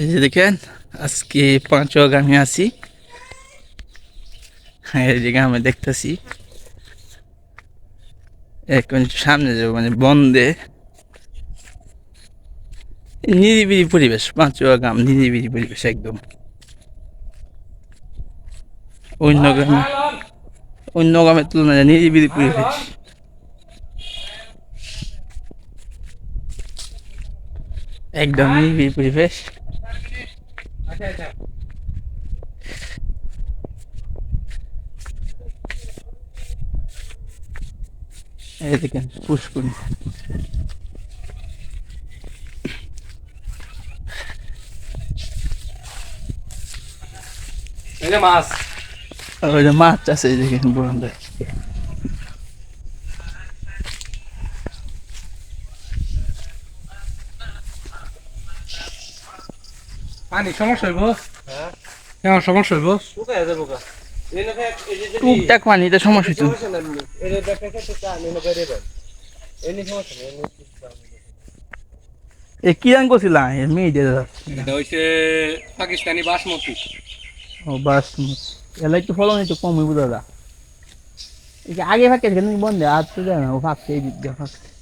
এই যে দেখেন আজকে পাঁচক আমি আছি। হ্যাঁ এই যে গ্রামে দেখতেছি। এখন সামনে যাব মানে বন্ধে নিরিবিলি পরিবেশ পাঁচুয়া গ্রাম নিরিবিলি পরিবেশ একদম। অন্য গ্রামে অন্য গ্রামের তুলনায় নিরিবিলি পরিবেশ। একদম নিরিবিলি পরিবেশ। এই দেখেন পুষ্কুনি এই যে মাছ আর ওই যে মাছ আছে এই দেখেন বরন্দায় পানি সমস্যা হইব? সমস্যা হইব? টুকটাক পানিতে সমস্যা এ কি রান করছিলাম এ মেয়ে দিয়ে দাদা এটা হইছে পাকিস্তানি বাসমতি। ও বাস এলা একটু ফলন একটু কম হইব দাদা। এই যে আগে ফাঁকে কেন বন্ধ? আর তো যায় না ও এই দিক দিয়ে ফাঁকছে আহ, এই যে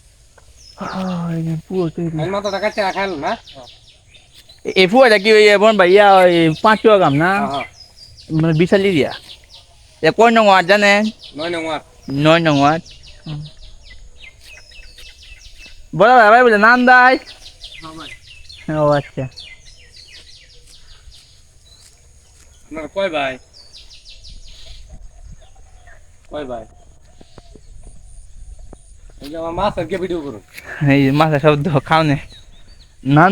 পুরো তৈরি। আমি মাথা টাকা চা খাইল না এ ফুয়াটা কি ওই ভাইয়া ওই পাঁচ টাকা কাম না? হ্যাঁ মানে বিশাল এরিয়া এ কয় নং ওয়ার্ড জানেন নয় নং নয় বড় ভাই ভাই বলে নাম দাই। ও আচ্ছা। আপনার কয় ভাই? কয় ভাই? এই মাথা শব্দ খাওনে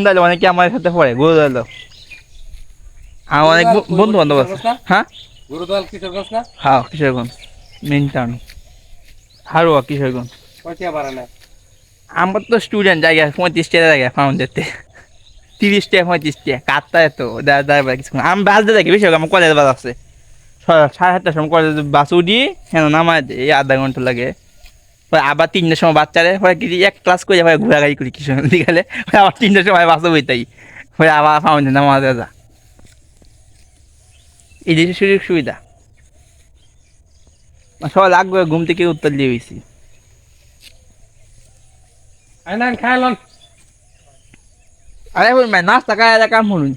দাইলে অনেকে আমার সাথে পড়ে গরু দাইলো আমার অনেক বন্ধু বান্ধব আছে। হ্যাঁ? কিশোরগঞ্জ না? হ্যাঁ কিশোরগঞ্জ মেন টাউন। হারুয়া কিশোরগঞ্জ। কয়টিয়া বাড়া না। আমার তো স্টুডেন্ট জায়গা পঁয়ত্রিশ টাকা জায়গা ফাউন্ড যেতে। তিরিশ টাকা পঁয়ত্রিশ টাকা কাটতা এত দাদা কিছু আমি বাস দিয়ে থাকি বেশি আমার কলেজ বাস আছে। সাড়ে সাতটার সময় কলেজ বাস উঠি হ্যাঁ নামায় এই আধা ঘণ্টা লাগে। আবার তিনটার সময় বাচ্চারে পরে কি এক ক্লাস করে পরে ঘোরাঘাই করি কিছু দিকে আবার তিনটার সময় বাসা বইতাই পরে আবার ফাউন্ডেন আমার দাদা এই যে সুযোগ সুবিধা। সবাই লাগবে ঘুম থেকে উত্তর দিয়ে হয়েছি আরে নাস্তা খায় কাম হলুন